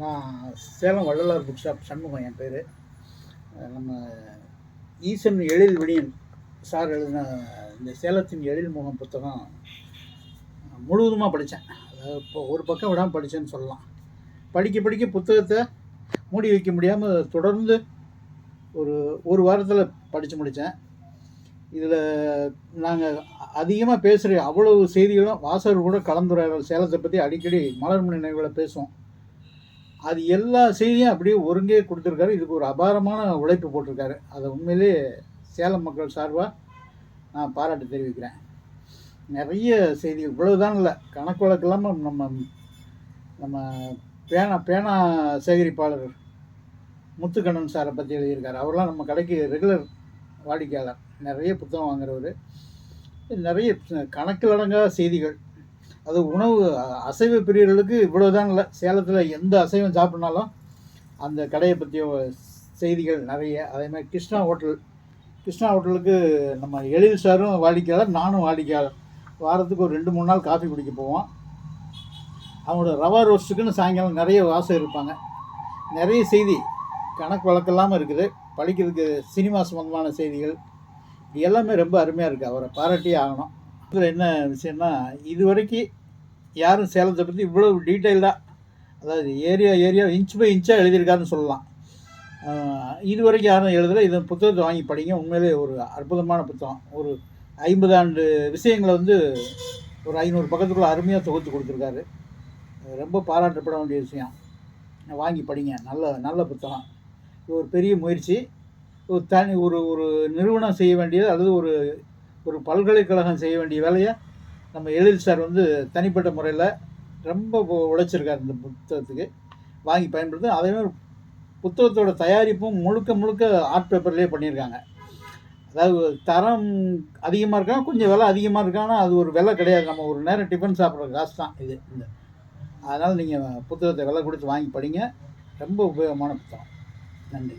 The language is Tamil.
நான் சேலம் வள்ளலார் புக் ஷாப் சண்முகம் என் பேர். நம்ம ஈசன் எழில் விடியன் சார் எழுதின இந்த சேலத்தின் எழில் முகம் புத்தகம் முழுவதுமாக படித்தேன். அதாவது இப்போ ஒரு பக்கம் விடாமல் படித்தேன்னு சொல்லலாம். படிக்க படிக்க புத்தகத்தை மூடி வைக்க முடியாமல் தொடர்ந்து ஒரு ஒரு வாரத்தில் படித்து முடித்தேன். இதில் நாங்கள் அதிகமாக பேசுகிற அவ்வளவு செய்திகளும் வாசகர் கூட கலந்துரையாடல் சேலத்தை பற்றி அடிக்கடி மலர்மணி நினைவுகளை பேசுவோம். அது எல்லா செய்தியும் அப்படியே ஒருங்கே கொடுத்துருக்காரு. இதுக்கு ஒரு அபாரமான உழைப்பு போட்டிருக்காரு. அதை உண்மையிலே சேலம் மக்கள் சார்பாக நான் பாராட்டு தெரிவிக்கிறேன். நிறைய செய்திகள் இவ்வளவுதான் இல்லை. கணக்கு வழக்கு இல்லாமல் நம்ம நம்ம பேனா பேனா சேகரிப்பாளர் முத்துக்கண்ணன் சாரை பற்றி எழுதியிருக்கார். அவர்லாம் நம்ம கடைக்கு ரெகுலர் வாடிக்கையாளர். நிறைய புத்தகம் வாங்குறவர். நிறைய கணக்கில் அடங்கா செய்திகள். அது உணவு அசைவ பிரியர்களுக்கு இவ்வளோதான் இல்லை சேலத்தில் எந்த அசைவம் சாப்பிட்னாலும் அந்த கடையை பற்றிய செய்திகள் நிறைய. அதே மாதிரி கிருஷ்ணா ஹோட்டல். கிருஷ்ணா ஹோட்டலுக்கு நம்ம எழில் சாரும் வாடிக்கையாளர் நானும் வாடிக்கையாளர். வாரத்துக்கு ஒரு ரெண்டு மூணு நாள் காஃபி குடிக்க போவோம். அவங்களோட ரவா ரோஸ்ட்டுக்குன்னு சாயங்காலம் நிறைய வாசம் இருப்பாங்க. நிறைய செய்தி கணக்கு வழக்கெல்லாமல் இருக்குது. படிக்கிறதுக்கு சினிமா சம்பந்தமான செய்திகள். இது எல்லாமே ரொம்ப அருமையாக இருக்குது அவரை பாராட்டியே ஆகணும். இதில் என்ன விஷயம்னா இது வரைக்கும் யாரும் சேலத்தை பற்றி இவ்வளோ டீட்டெயில்டாக அதாவது ஏரியா ஏரியா இன்ச் பை இன்ச்சாக எழுதியிருக்காருன்னு சொல்லலாம். இது வரைக்கும் யாரும் எழுதலை. இது புத்தகத்தை வாங்கி படிங்க. உண்மையிலே ஒரு அற்புதமான புத்தகம். ஒரு ஐம்பது ஆண்டு விஷயங்களை வந்து ஒரு ஐநூறு பக்கத்துக்குள்ளே அருமையாக தொகுத்து கொடுத்துருக்காரு. ரொம்ப பாராட்டப்பட வேண்டிய விஷயம். வாங்கி படிங்க. நல்ல நல்ல புத்தகம். இது ஒரு பெரிய முயற்சி. ஒரு தனி ஒரு ஒரு நிறுவனம் செய்ய வேண்டியது அல்லது ஒரு ஒரு பல்கலைக்கழகம் செய்ய வேண்டிய வேலையை நம்ம எழில் சார் வந்து தனிப்பட்ட முறையில் ரொம்ப உழைச்சிருக்கார் உழைச்சிருக்காரு இந்த புத்தகத்துக்கு. வாங்கி பயன்படுத்தி அதே மாதிரி புத்தகத்தோட தயாரிப்பும் முழுக்க முழுக்க ஆர்ட் பேப்பர்லேயே பண்ணியிருக்காங்க. அதாவது தரம் அதிகமாக இருக்கான் கொஞ்சம் விலை அதிகமாக இருக்கானா அது ஒரு விலை கிடையாது. நம்ம ஒரு நேரம் டிஃபன் சாப்பிட்ற காசு தான் இது இந்த. அதனால் நீங்கள் புத்தகத்தை விலை கொடுத்து வாங்கி படிங்க. ரொம்ப உபயோகமான புத்தகம். நன்றி.